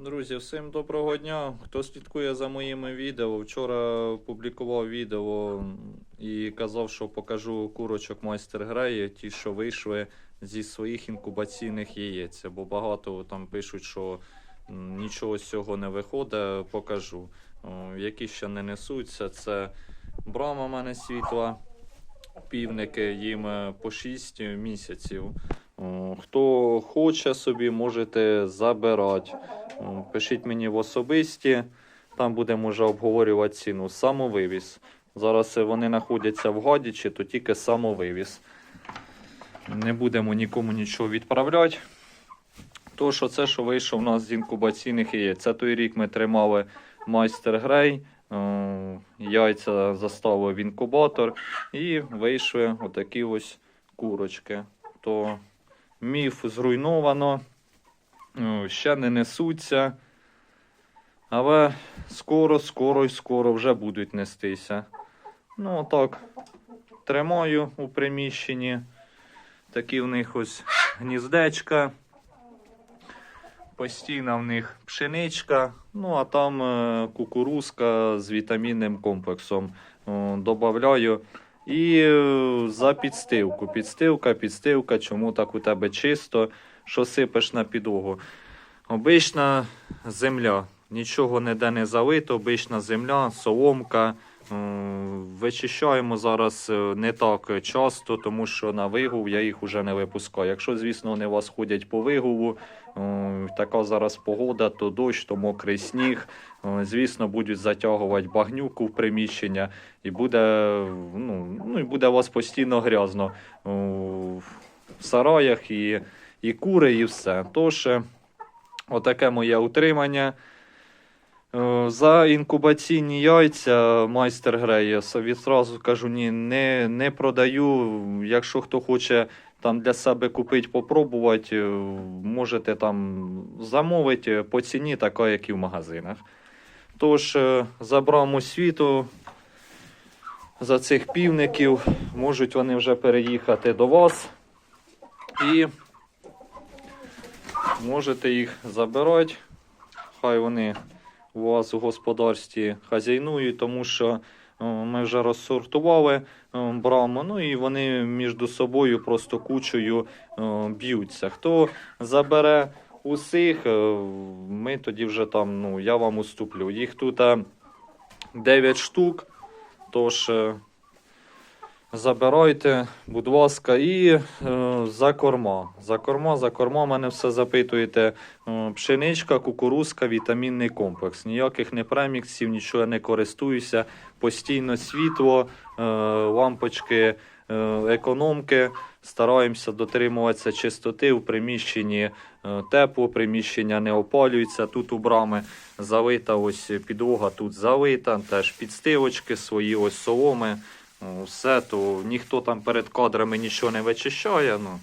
Друзі, всім доброго дня. Хто слідкує за моїми відео, вчора публікував відео і казав, що покажу курочок майстер греє, ті, що вийшли зі своїх інкубаційних яєць. Бо багато там пишуть, що нічого з цього не виходить, покажу. Які ще не несуться, це брама в мене світла, півники, їм е, по 6 місяців. О, Хто хоче собі, можете забирати. Пишіть мені в особисті, там будемо вже обговорювати ціну. Самовивіз. Зараз е, вони знаходяться в Гадічі, то тільки самовивіз. Не будемо нікому нічого відправляти. То, що це, що вийшов у нас з інкубаційних яєць. Це той рік ми тримали майстер грей. Е, Яйця заставив в інкубатор і вийшли отакі ось курочки. То міф зруйновано, ще не несуться. Але скоро, скоро і скоро вже будуть нестися. Ну, так, тримаю у приміщенні. Такі в них ось гніздечка. Постійна в них пшеничка, ну а там е, кукурузка з вітамінним комплексом. Добавляю. І е, за підстилку. Підстилка, підстилка, чому так у тебе чисто, що сипеш на підлогу. Обична земля. Нічого ніде не залито, обична земля, соломка. Е, Вичищаємо зараз е, не так часто, тому що на вигул я їх вже не випускаю. Якщо, звісно, вони у вас ходять по вигулу, е, така зараз погода, то дощ, то мокрий сніг. Звісно, будуть затягувати багнюку в приміщення, і буде, ну, ну, і буде у вас постійно грязно в сараях і, і кури, і все. Тож, отаке моє утримання. Е, За інкубаційні яйця майстер греє. Відразу кажу, ні, не, не продаю. Якщо хто хоче там для себе купити, попробувати, е, можете там замовити по ціні, така, як і в магазинах. Тож, е, за браму світу за цих півників можуть вони вже переїхати до вас і можете їх забирати. Хай вони у вас у господарстві хазяйнують, тому що е, ми вже розсортували е, браму, ну і вони між собою просто кучею е, б'ються. Хто забере усіх, ми тоді вже там, ну, я вам уступлю. Їх тут е, 9 штук, тож забирайте, будь ласка, і е, за корма. За корма, за корма мене все запитуєте. Е, Пшеничка, кукурузка, вітамінний комплекс. Ніяких не преміксів, нічого не користуюся. Постійно світло, е, лампочки, е, економки. Стараємося дотримуватися чистоти у приміщенні е, тепло, приміщення не опалюється. Тут у брами залита ось підлога, тут залита, теж підстилочки свої, ось соломи. О, Все, то ніхто там перед кадрами нічого не вичищає. Ну.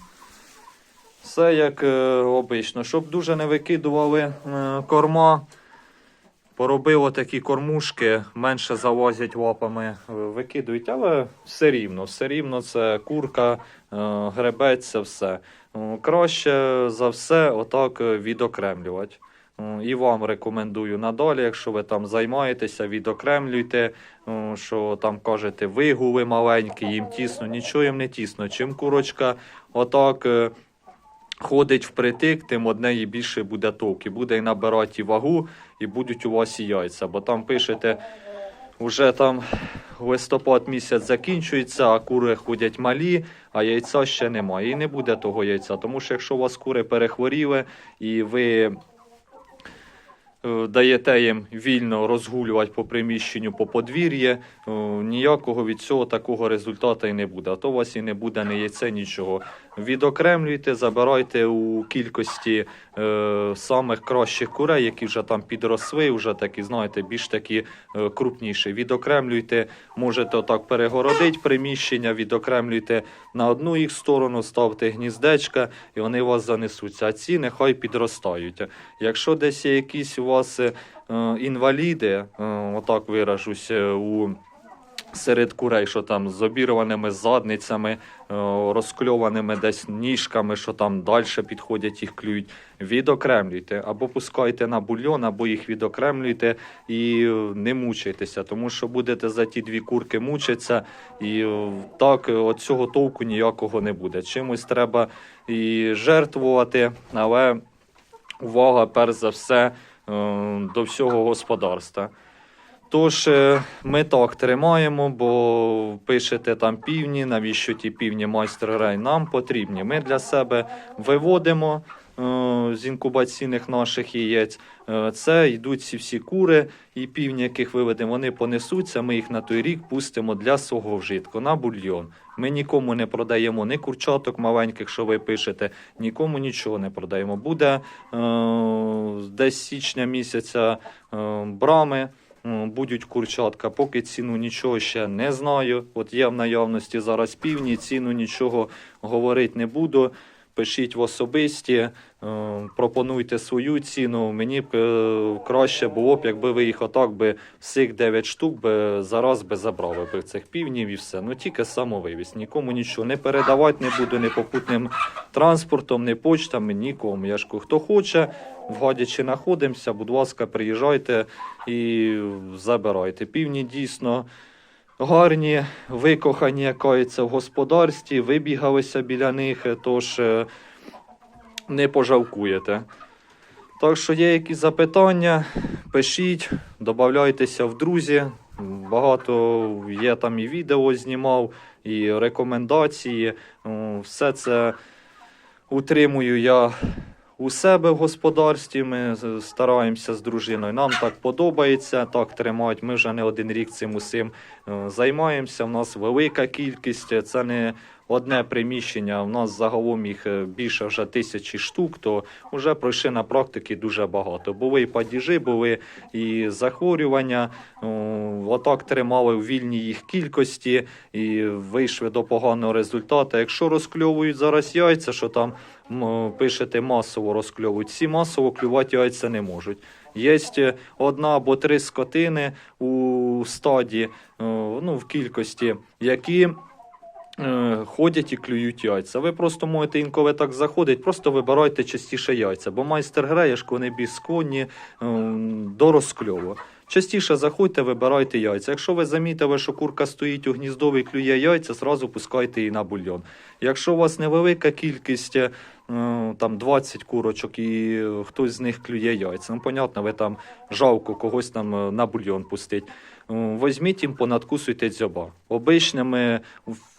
Все як е, обично. Щоб дуже не викидували е, корма, поробило такі кормушки, менше залазять лапами, е, викидують, але все рівно, все рівно це курка, е, гребець, це все. Краще за все отак е, відокремлювати. І вам рекомендую надалі, якщо ви там займаєтеся, відокремлюйте, що там кажете, вигули маленькі, їм тісно, нічого їм не тісно. Чим курочка отак е, ходить впритик, тим одне їй більше буде товк. І буде і набирати вагу, і будуть у вас і яйця. Бо там пишете, вже там листопад місяць закінчується, а кури ходять малі, а яйця ще немає. І не буде того яйця. Тому що якщо у вас кури перехворіли і ви даєте їм вільно розгулювати по приміщенню по подвір'ї, е, ніякого від цього такого результату і не буде. А то у вас і не буде ні яйця, нічого. Відокремлюйте, забирайте у кількості е, самих кращих курей, які вже там підросли, вже такі, знаєте, більш такі е, крупніші. Відокремлюйте, можете отак перегородити приміщення, відокремлюйте на одну їх сторону, ставте гніздечка, і вони у вас занесуться. А ці нехай підростають. Якщо десь є якісь у вас е, інваліди, е, отак виражусь, е, у серед курей, що там з обірваними задницями, е, розкльованими десь ніжками, що там далі підходять, їх клюють. Відокремлюйте або пускайте на бульйон, або їх відокремлюйте і е, не мучайтеся, тому що будете за ті дві курки мучитися, і е, так от цього толку ніякого не буде. Чимось треба і жертвувати, але увага, перш за все, до всього господарства. Тож е, ми так тримаємо, бо пишете там півні, навіщо ті півні майстер грай нам потрібні. Ми для себе виводимо е, з інкубаційних наших яєць. Е, Це йдуть ці всі кури і півні, яких виведемо, вони понесуться. Ми їх на той рік пустимо для свого вжитку на бульйон. Ми нікому не продаємо ні курчаток маленьких, що ви пишете, нікому нічого не продаємо. Буде десь січня місяця брами. М, Будуть курчатка, поки ціну нічого ще не знаю. От є в наявності зараз півні, ціну нічого говорити не буду. Пишіть в особисті, е, пропонуйте свою ціну. Мені б е, краще було б, якби ви їх отак би всіх 9 штук би зараз би забрали би цих півнів і все. Ну тільки самовивіз. Нікому нічого не передавати не буду, ні попутним транспортом, ні почтами, нікому. Я ж хто хоче, в Гадячі знаходимося, будь ласка, приїжджайте і забирайте. Півні дійсно гарні, викохані, каються в господарстві, вибігалися біля них, тож е, не пожалкуєте. Так що є якісь запитання, пишіть, додавайтеся в друзі. Багато є там і відео знімав, і рекомендації. Все це утримую я у себе в господарстві. Ми стараємося з дружиною. Нам так подобається, так тримають. Ми вже не один рік цим усім е, займаємося. У нас велика кількість. Це не одне приміщення. У нас загалом їх е, більше вже тисячі штук. То вже пройшли на практики дуже багато. Були і падіжі, були і захворювання. Отак тримали в вільній їх кількості і вийшли до поганого результату. Якщо розкльовують зараз яйця, що там пишете масово розкльовують, всі масово клювати яйця не можуть. Є одна або три скотини у стаді, е, ну, в кількості, які е, ходять і клюють яйця. Ви просто можете інколи так заходить, просто вибирайте частіше яйця, бо майстер грає, що вони більш склонні е, до розкльову. Частіше заходьте, вибирайте яйця. Якщо ви замітили, що курка стоїть у гніздові і клює яйця, зразу пускайте її на бульйон. Якщо у вас невелика кількість, е, там 20 курочок і е, хтось з них клює яйця, ну, понятно, ви там жалко когось там е, на бульйон пустить. Е, Возьміть їм, понадкусуйте дзьоба. Обичними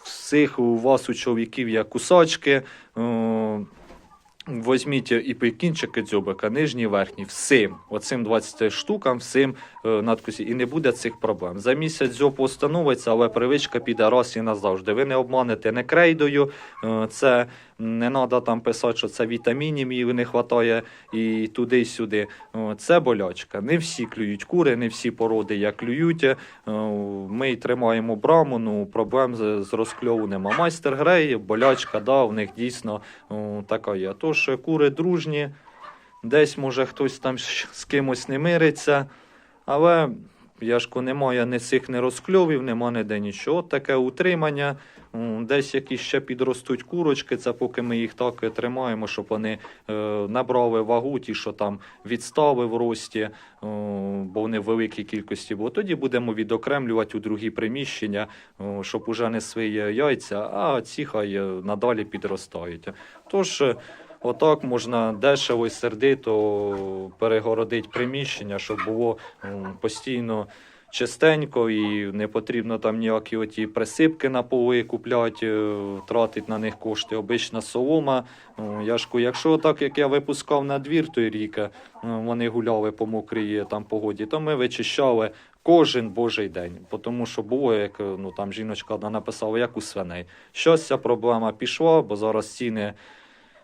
всіх у вас у чоловіків є кусачки. е, Возьміть і прикінчики дзьобика, нижній, верхній, всім, оцим 20 штукам, всім е, надкусі, і не буде цих проблем. За місяць дзьоб установиться, але привичка піде раз і назавжди. Ви не обманете не крейдою, це не треба там писати, що це вітамінів не вистачає і туди, і сюди. Це болячка. Не всі клюють кури, не всі породи як клюють. Е, Ми й тримаємо браму, ну проблем з, розкльову нема. Майстер грей, болячка, да, в них дійсно така є. Тож кури дружні, десь може хтось там з кимось не мириться, але я немає ні цих не розкльовів, нема ніде нічого. Таке утримання. Десь якісь ще підростуть курочки, це поки ми їх так тримаємо, щоб вони е, набрали вагу, ті, що там відстави в рості, е, бо вони в великій кількості. Бо тоді будемо відокремлювати у другі приміщення, е, щоб уже не свої яйця, а ці хай надалі підростають. Тож. Е, Отак можна дешево і сердито перегородити приміщення, щоб було постійно чистенько і не потрібно там ніякі оті присипки на поли купляти, е, тратити на них кошти. Обична солома. Е, Я ж якщо так як я випускав на двір той рік, е, вони гуляли по мокрій там погоді, то ми вичищали. Кожен божий день, тому що було, як е, ну там жіночка одна написала, як у свиней. Щось ця проблема пішла, бо зараз ціни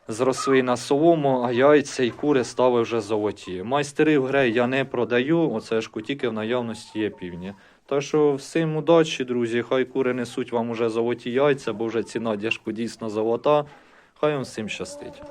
зросли на солому, а яйця і кури стали вже золоті. Майстери в грей я не продаю, оце ж тільки в наявності є півні. Та що всім удачі, друзі. Хай кури несуть вам уже золоті яйця, бо вже ціна дяжку дійсно золота. Хай вам всім щастить.